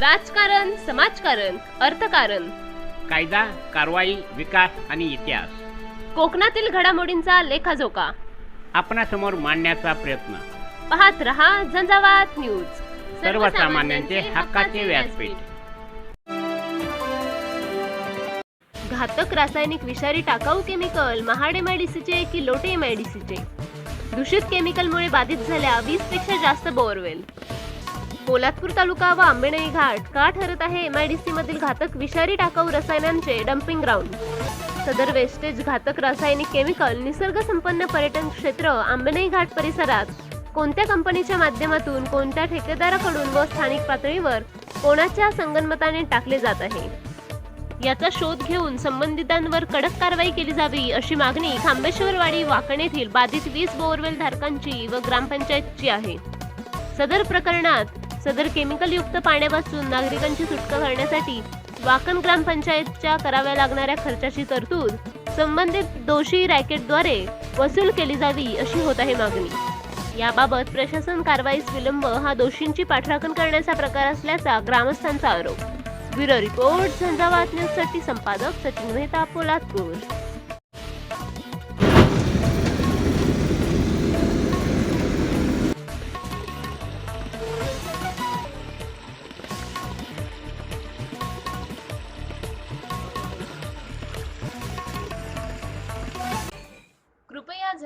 राजकारण समाजकारण अर्थकारण. कायदा कारवाई विकास आणि इतिहास. कोकणातील घडामोडींचा लेखाजोखा. आपणासमोर मांडण्याचा प्रयत्न. पाहत रहा झंझावात न्यूज. सर्वसामान्यांचे हक्काचे व्यासपीठ. घातक रासायनिक विषारी टाकाऊ केमिकल महाड एमआयडीसीचे की लोटे एमआयडीसीचे दूषित केमिकलमुळे बाधित झाल्या वीसपेक्षा जास्त बोअरवेल. पोलादपूर तालुका व आंबेनळी घाट. का ठरत आहे एमआयडीसी मधील घातक विषारी टाकाऊ रसायनांचे डम्पिंग ग्राउंड सदर वेस्टेज घातक रासायनिक केमिकल निसर्ग संपन्न पर्यटन क्षेत्र आंबेनळी घाट परिसरात. कोणत्या कंपनीच्या माध्यमातून कोणत्या ठेकेदाराकडून व स्थानिक पातळीवर कोणाच्या संगनमताने टाकले जात आहे? याचा शोध घेऊन संबंधितांवर कडक कारवाई केली जावी अशी मागणी खांबेश्वरवाडी वाकण येथील बाधित वीस बोअरवेल धारकांची व ग्रामपंचायतची आहे. सदर प्रकरणात सदर केमिकल युक्त पाण्यापासून नागरिकांची सुटका करण्यासाठी वाकण ग्रामपंचायतच्या कराव्या लागणाऱ्या खर्चाची तरतूद संबंधित दोषी रॅकेटद्वारे वसूल केली जावी अशी होत आहे मागणी. याबाबत प्रशासन कारवाईस विलंब हा दोषींची पाठराखण करण्याचा प्रकार असल्याचा ग्रामस्थांचा आरोप. ब्युरो रिपोर्ट झंझावात न्यूजसाठी संपादक सचिन मेहता पोलादपूर.